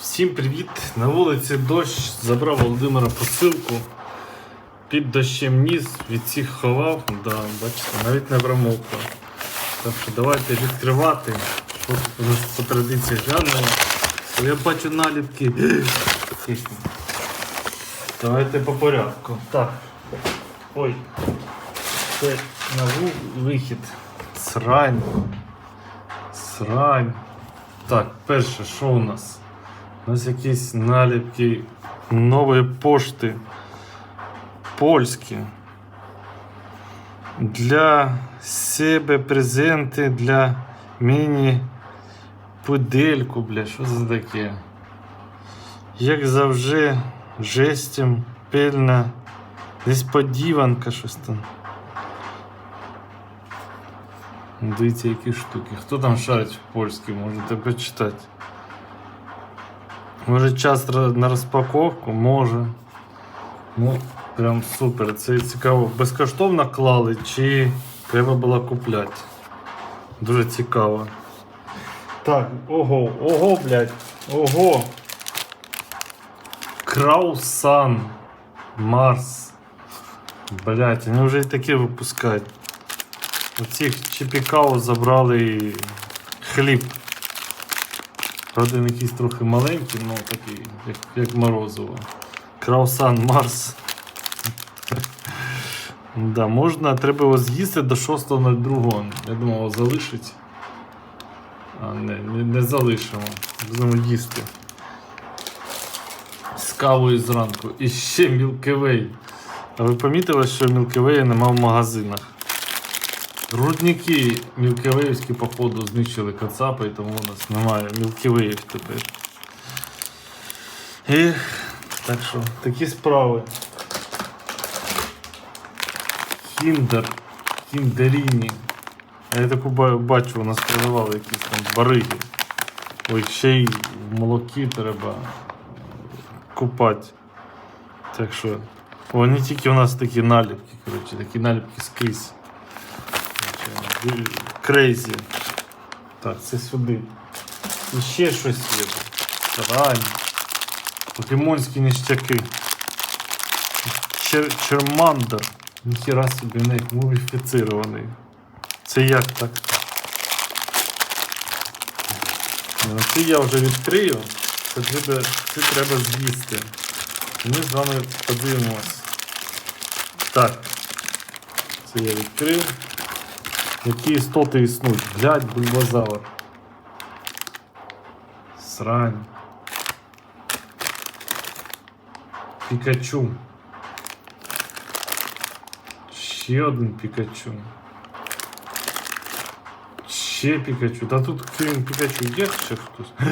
Всім привіт! На вулиці дощ забрав Володимира посилку. Під дощем ніс, від всіх ховав, да, бачите, навіть не промокла. Так що давайте відкривати. Що тут по традиції глянули. Я бачу наліпки. Давайте по порядку. Так. Ой. Це на вихід. Срань. Срань. Так, перше, що у нас? Нас якісь наліпки нової пошти польські. Для себе презенти для міні пудельку, бля, що це таке? Як завжди, жестям, пильна, несподіванка щось там. Дивіться, які штуки. Хто там шарить в польській, можете почитати. Може час на розпаковку? Може. Ну, прям супер. Це цікаво. Безкоштовно клали чи треба було купляти? Дуже цікаво. Так, ого, ого, блядь. Ого. Краусан. Марс. Блять, вони вже і таке випускають. У цих чіпікау забрали і хліб. Правда, якийсь трохи маленький, ну такий, як, як морозиво. Краусан Марс. да, можна, треба його з'їсти до 6.02. Я думав, залишить. А не, не, не залишимо. Будемо їсти. З кавою зранку. І ще Way. А ви помітили, що Way нема в магазинах? Рудники мілківеївські, походу, знищили Кацапа, і тому у нас немає мілківеїв тепер. І так що, такі справи. Кіндер, кіндеріні. Я таку бачу, у нас продавали якісь там бариги. Ой, ще й в молокі треба купати. Так що, о, не тільки у нас такі наліпки, коротше, такі наліпки скрізь. Крейзі. Так, це сюди. І ще щось є. Рань. Покемонські ніштяки. Чер Чермандер. Ніхіра собі не муміфіцирований. Це як так? Ну, Це я вже відкрию. Це треба, це треба з'їсти. Ми з вами подивимось. Так. Це я відкрив. Які істоти існують? Блядь, бульбазавр. Срань. Пікачу. Ще один Пікачу. Ще Пікачу. Та тут крім Пікачу є ще хтось.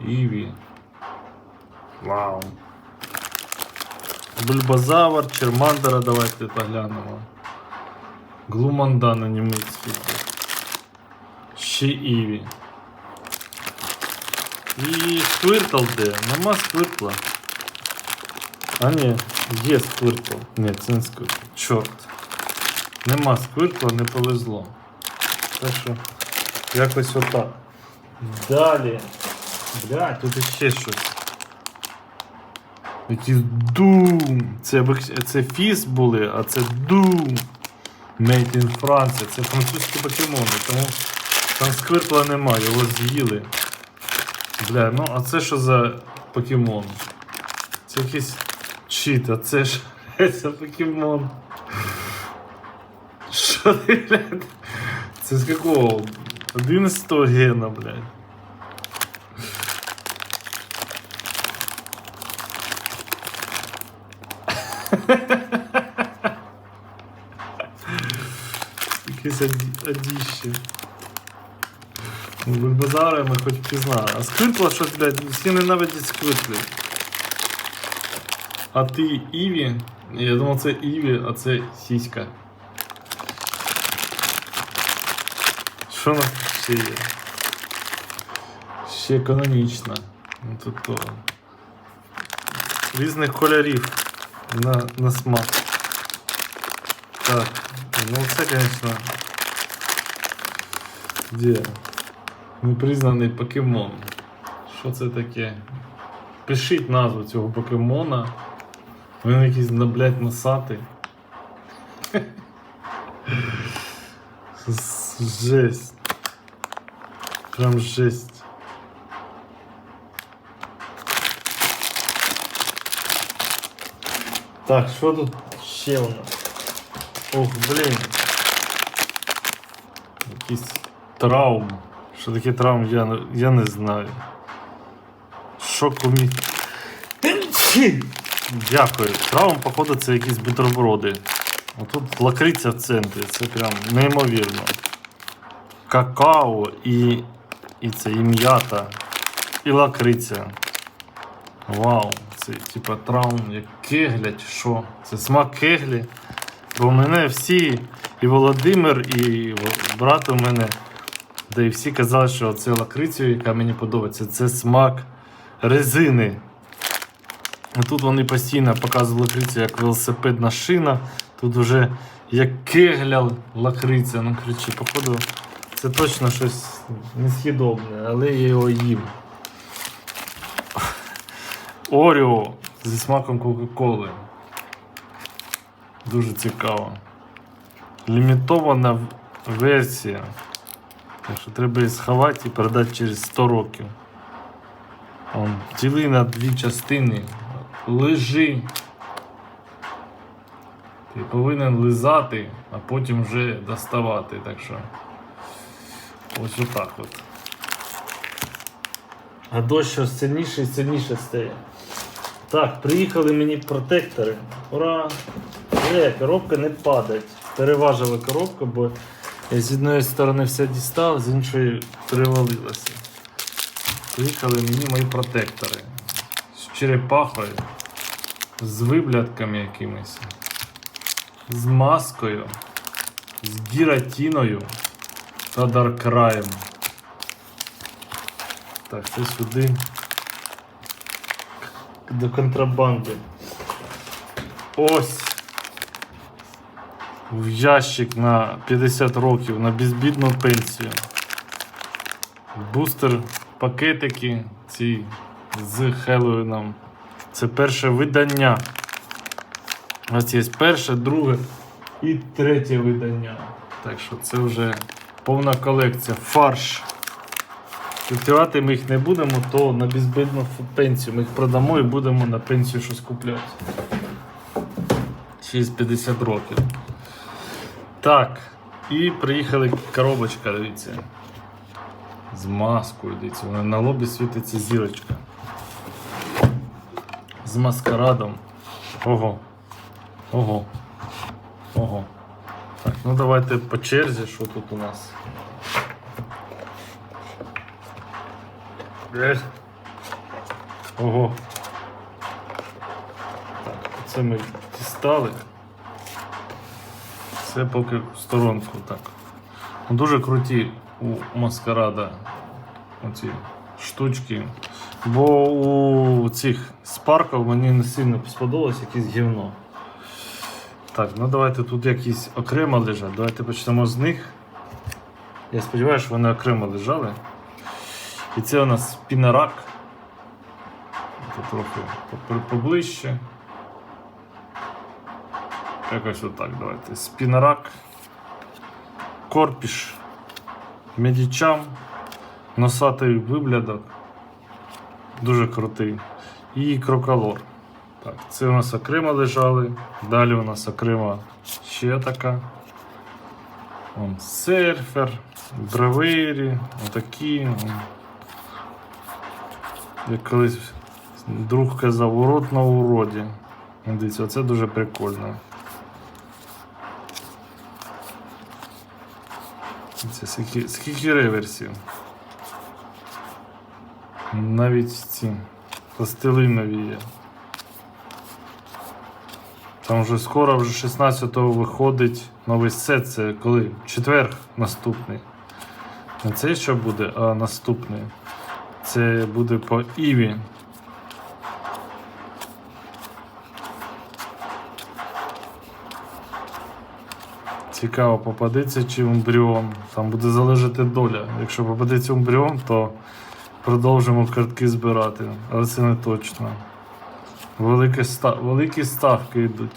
Іві. Вау. Бульбазавр, Чермандера давайте поглянемо. Глуманда на німецький. Ще Іві. І Сквиртл де? Нема Сквиртла. А ні, є Сквиртл. Ні, це не Сквиртл. Чорт. Нема Сквиртла, не повезло. Так що якось отак. Далі. Блядь, тут іще щось. Doom. Це, це фіс були, а це Doom. Made in France. Це французькі покемони, тому там сквиртла немає, його з'їли. Бля, ну а це що за покемон? Це якийсь чит, а це ж це покемон. Що ти, блядь? Це з якого? 11 гена, блядь. Якесь оді- одіще. Ну, Бульбазари ми хоч пізна. А сквиртла щось, блядь, всі ненавидять сквиртли. А ти Іві? Я думав, це Іві, а це сіська. Що у нас ще є? Ще канонічна. Ну, тут то. Різних кольорів на, на смак. Так, ну це, конечно. Де? Непризнаний покемон. Що це таке? Пишіть назву цього покемона. Він якийсь, блядь, носатий. Жесть. Прям жесть. Так, що тут ще у нас? Ох, блін. Якийсь травм. Що таке травм, я, я не знаю. Шокумі. Дякую. Травм, походу, це якісь бутерброди. Отут лакриця в центрі, це прям неймовірно. Какао і, і це і м'ята, і лакриця. Вау, це типа травм як кегля чи що? Це смак кеглі. Бо мене всі, і Володимир, і брат у мене, да і всі казали, що це лакрицю, яка мені подобається, це смак резини. Тут вони постійно показували лакрицю як велосипедна шина. Тут вже як кегля лакриця. Ну, коротше, походу, це точно щось несъїдобне, але я його їм. Оріо зі смаком Кока-Коли. Дуже цікаво. Лімітована версія. Так що треба її сховати і передати через 100 років. Он, діли на дві частини. Лежи. Ти повинен лизати, а потім вже доставати. Так що. Ось отак от. А дощ сильніше і сильніше стає. Так, приїхали мені протектори. Ура! Е, коробка не падає. Переважила коробку, бо я з одної сторони все дістав, з іншої перевалилася. Приїхали мені мої протектори. З черепахою, з виблядками якимись, з маскою, з гіратіною та даркраєм. Так, це сюди. До контрабанди. Ось. В ящик на 50 років на безбідну пенсію. Бустер пакетики ці з Хеллоуіном. Це перше видання. Ось є перше, друге і третє видання. Так що це вже повна колекція. Фарш. Культивати ми їх не будемо, то на безбідну пенсію. Ми їх продамо і будемо на пенсію щось купляти. Через 50 років. Так. І приїхали коробочка, дивіться. З маскою, дивіться, вона на лобі світиться зірочка. З маскарадом. Ого. Ого. Ого. Так, ну давайте по черзі, що тут у нас. Ех. Ого. Так, це ми дістали. Це поки в сторонку так. Ну, Дуже круті у маскарада оці штучки. Бо у цих спарків мені не сильно сподобалось якесь гівно. Так, ну давайте тут якісь окремо лежать. Давайте почнемо з них. Я сподіваюся, що вони окремо лежали. І це у нас спінерак. Тут трохи поближче. Якось отак давайте. Спінерак. Корпіш. Медічам. Носатий виблядок. Дуже крутий. І крокалор. Так, це у нас окремо лежали. Далі у нас окремо ще така. Вон, серфер, бравері, отакі. Як колись друг казав, урод на уроді. Дивіться, оце дуже прикольно. Це скільки, скільки реверсів. Навіть ці пластилинові є. Там вже скоро, вже 16-го виходить новий сет. Це коли? Четверг наступний. Не цей що буде, а наступний. Це буде по Іві. Цікаво, попадеться чи Умбріон. Там буде залежати доля. Якщо попадеться Умбріон, то продовжимо картки збирати, але це не точно. Великі, ста... Великі ставки йдуть.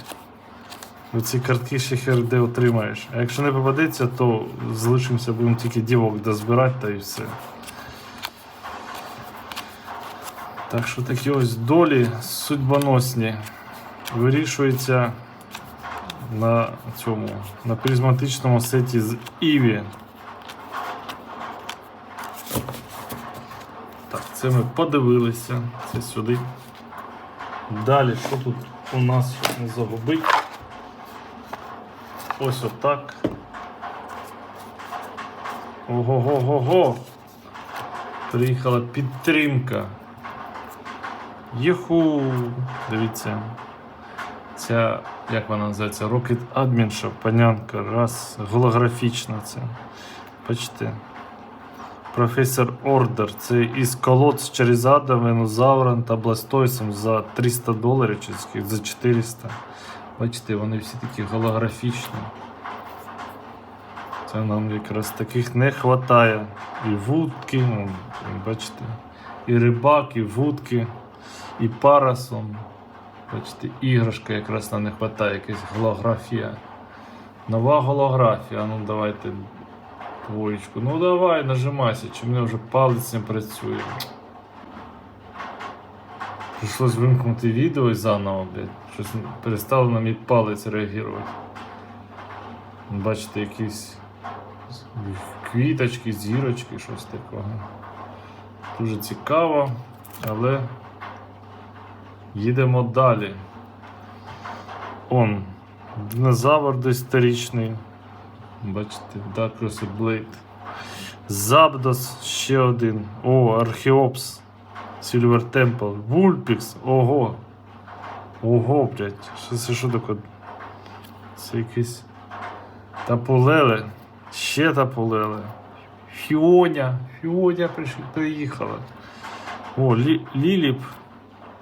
Оці картки ще хер де отримаєш. А якщо не попадеться, то залишимося, будемо тільки дівок дозбирати та і все. Так що такі ось долі судьбоносні вирішуються на цьому, на призматичному сеті з Іві. Так, це ми подивилися. Це сюди. Далі, що тут у нас не загубить? Ось отак. Ого-го-го-го! Приїхала підтримка. Єху! Дивіться. Ця, як вона називається, Rocket Admin, панянка, раз, голографічна це. Бачите. Професор Ордер. Це із колод з Черезадом, Венозавром та Бластойсом за 300 доларів чи за 400. Бачите, вони всі такі голографічні. Це нам якраз таких не вистачає. І вудки, ну, бачите, і рибак, і вудки, і парасон. Бачите, іграшка якраз нам не вистачає, якась голографія. Нова голографія. Ну давайте двоєчку. Ну давай, нажимайся, чи мене вже палець не працює. Прийшлось вимкнути відео і заново, блядь. Щось перестало на мій палець реагувати. Бачите, якісь квіточки, зірочки, щось такого. Дуже цікаво, але їдемо далі. Он, динозавр доісторичний. Бачите, Дакрос і Блейд. Забдос ще один. О, Археопс. Сільвер Темпл. Вульпікс. Ого. Ого, блядь. Що це що таке? Це якийсь. Тапулеле. Ще тапулеле. Фіоня. Фіоня приїхала. О, Лі, Ліліп.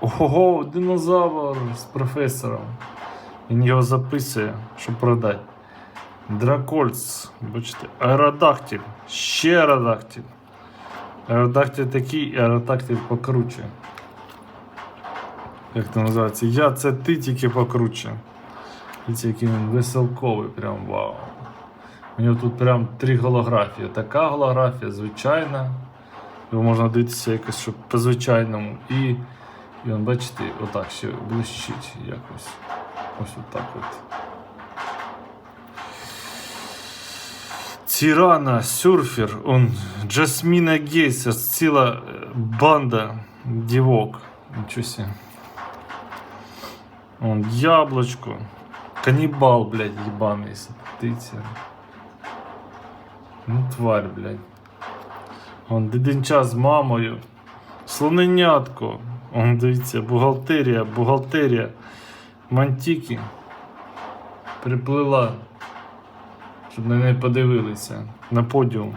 Ого, динозавр з професором. Він його записує, щоб продати. Дракольц, бачите, аеродактиль, ще аеродактиль. Аеродактиль такий, аеродактиль покруче. Як це називається? Я це ти тільки покруче. Дивіться, який він веселковий, прям вау. У нього тут прям три голографії. Така голографія, звичайна. Його можна дивитися якось щоб по-звичайному. І, і он, бачите, отак ще блищить якось. Ось отак от. Тирана, Сюрфер, он, Джасмина Гейсер, ціла е, банда дівок. Нічого себе. Он, яблочко. Каннибал, блядь, ебаный, птиця. Ну, тварь, блядь. Он дидинча з мамою. Слоненятко. Дивіться, бухгалтерія, бухгалтерія. Мантіки. Приплила. Щоб на неї подивилися. На подіум.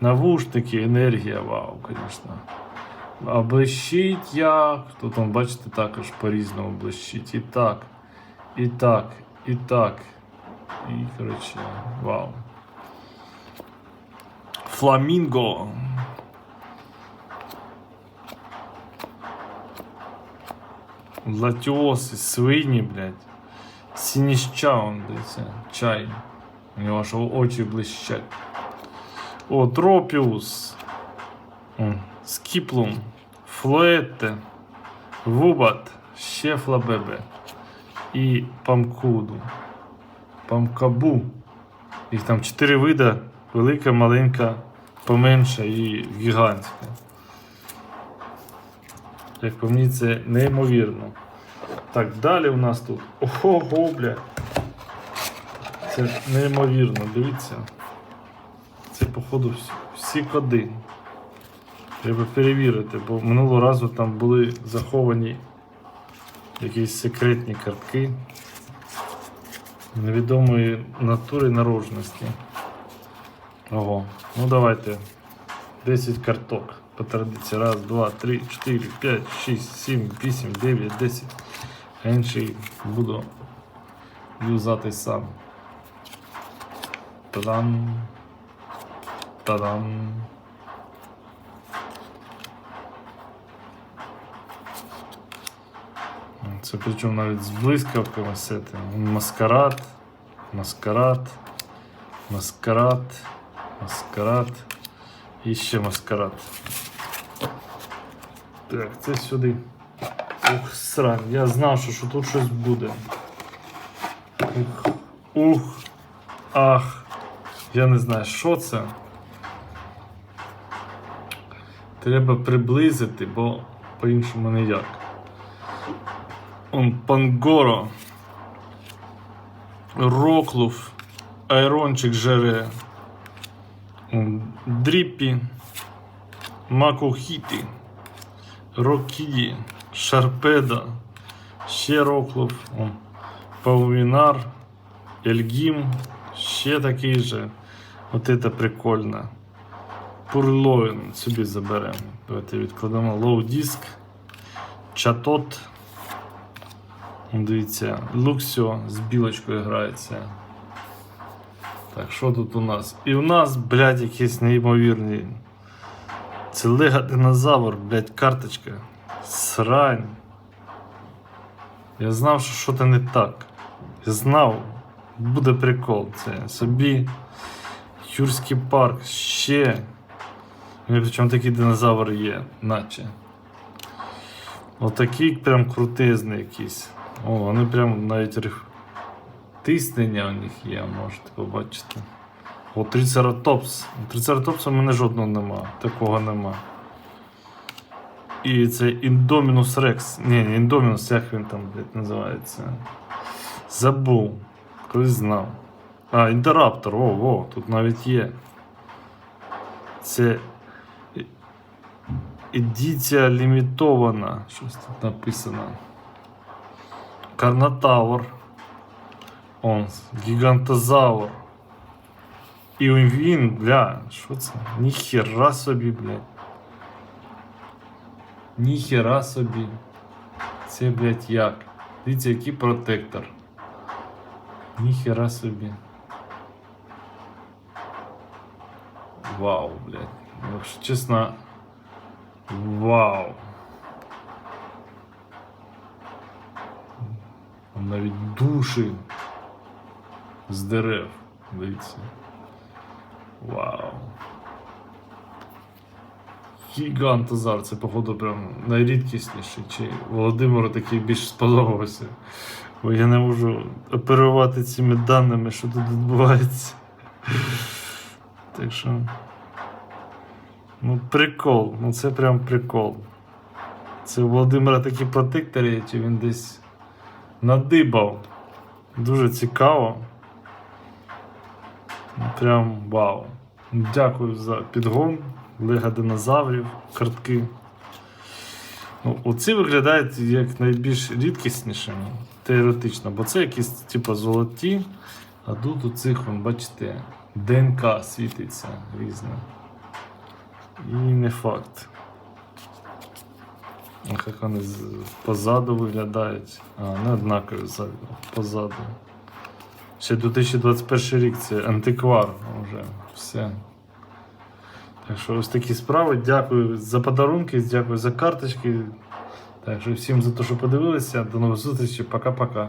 Навушники, енергія, вау, звісно. А блищить як. Тут, он, бачите, також по-різному блищить. І так, і так, і так. І, коротше, вау. Фламінго. Латіоси, свині, блядь. Сініща, он дивиться, чай. У нього аж очі блищать. О, Тропіус. Скіплум. Флоетте. Вубат. Ще флабебе. І памкуду. Памкабу. Їх там чотири вида. Велика, маленька, поменша і гігантська. Як по мені, це неймовірно. Так, далі у нас тут. Ого, бля. Це неймовірно, дивіться. Це, походу, всі, всі коди. Треба перевірити, бо минулого разу там були заховані якісь секретні картки невідомої натури наружності. Ого, ну давайте 10 карток по традиції. Раз, два, три, чотири, п'ять, шість, сім, вісім, дев'ять, десять. Інший буду юзати сам. Та-дам. Та-дам. Це причому навіть з блискавками сети. Маскарад, маскарад, маскарад, маскарад і ще маскарад. Так, це сюди. Ух, срань, я знав, що, тут щось буде. Ух, ух, ах. Я не знаю, що це. Треба приблизити, бо по-іншому ніяк. Он Пангоро. Роклув. Айрончик жере. Дріппі. Макохіті. Рокіді. Шарпеда. Ще Роклув. Он Паувінар. Ельгім. Ще такий же. От це прикольно. Пурлоїн собі заберемо. Давайте відкладемо лоу диск. Чатот. Дивіться, Луксіо з білочкою грається. Так, що тут у нас? І у нас, блядь, якісь неймовірні. Це Лего динозавр, блядь, карточка. Срань. Я знав, що щось не так. Я знав, буде прикол. Це собі. Юрський парк, ще. Причому такий динозавр є, наче. Отакий прям крутезний якийсь. О, вони прям навіть рих... тиснення у них є, можете побачити. О, трицератопс. Трицератопса в мене жодного нема. Такого нема. І це Індомінус Рекс. Ні, не Індомінус, як він там, блядь, називається. Забув. Колись знав. А, Інтераптор, о, о, тут навіть є. Це е- едиція лімітована. Щось тут написано. Карнотавр. Он, гігантозавр. І він, бля, що це? Ніхера собі, блядь. Ніхера собі. Це, блядь, як? Дивіться, який протектор. Ніхера собі. Вау, блядь. Ну, Якщо чесно. Вау. Навіть душі з дерев. Дивіться. Вау. Гігантозар, це, походу, прям найрідкісніший. Чи Володимиру такий більш сподобався. Бо я не можу оперувати цими даними, що тут відбувається. Так що. Ну, прикол. Ну це прям прикол. Це у Володимира такі протектори, чи він десь надибав. Дуже цікаво. Прям вау. Дякую за підгон. Лего динозаврів, картки. Ну, оці виглядають як найбільш рідкіснішими, теоретично, бо це якісь типу золоті, а тут у цих, бачите, ДНК світиться різне. І не факт. Як вони позаду виглядають. А, не однакові позаду. Ще 2021 рік це антиквар вже все. Так що ось такі справи. Дякую за подарунки, дякую за карточки. Так що всім за те, що подивилися. До нових зустрічей. Пока-пока.